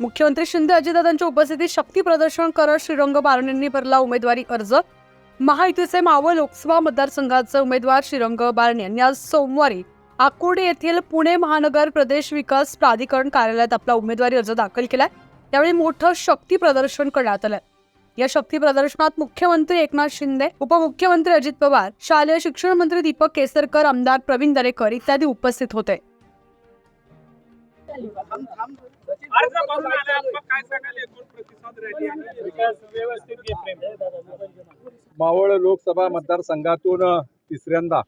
मुख्यमंत्री शिंदे अजितदादांच्या उपस्थितीत शक्ती प्रदर्शन करत श्रीरंग बारणेंनी भरला उमेदवारी अर्ज. महायुतीचे मावळ लोकसभा मतदारसंघाचे उमेदवार श्रीरंग बारणे यांनी आज सोमवारी आकुर्डी येथील पुणे महानगर प्रदेश विकास प्राधिकरण कार्यालयात आपला उमेदवारी अर्ज दाखल केलाय. यावेळी मोठं शक्ती प्रदर्शन करण्यात आलं या शक्ती प्रदर्शनात मुख्यमंत्री एकनाथ शिंदे उपमुख्यमंत्री अजित पवार शालेय शिक्षण मंत्री दीपक केसरकर आमदार प्रवीण दरेकर इत्यादी उपस्थित होते. काय सांगाल एकूण प्रतिसाद रॅली मावळ लोकसभा मतदारसंघातून तिसऱ्यांदा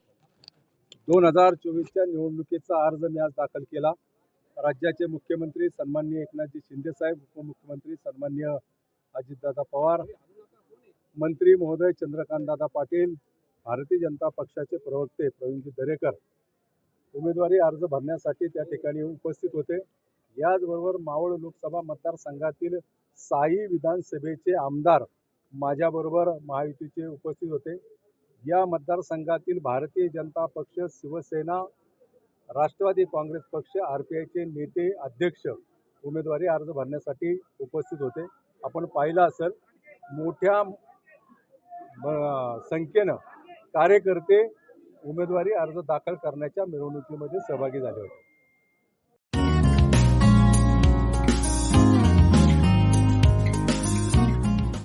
दोन हजार चोवीसच्या निवडणुकीचा अर्ज मी आज दाखल केला. राज्याचे मुख्यमंत्री सन्माननीय एकनाथजी शिंदेसाहेब उपमुख्यमंत्री सन्माननीय अजितदादा पवार मंत्री महोदय चंद्रकांतदादा पाटील भारतीय जनता पक्षाचे प्रवक्ते प्रवीणजी दरेकर उमेदवारी अर्ज भरण्यासाठी त्या ठिकाणी उपस्थित होते. याचबरोबर मावळ लोकसभा मतदारसंघातील साई विधानसभेचे आमदार माझ्याबरोबर महायुतीचे उपस्थित होते. या मतदारसंघातील भारतीय जनता पक्ष शिवसेना राष्ट्रवादी काँग्रेस पक्ष आर पी आयचे नेते अध्यक्ष उमेदवारी अर्ज भरण्यासाठी उपस्थित होते. आपण पाहिलं असेल मोठ्या संख्येनं कार्यकर्ते उमेदवारी अर्ज दाखल करण्याच्या मिरवणुकीमध्ये सहभागी झाले होते.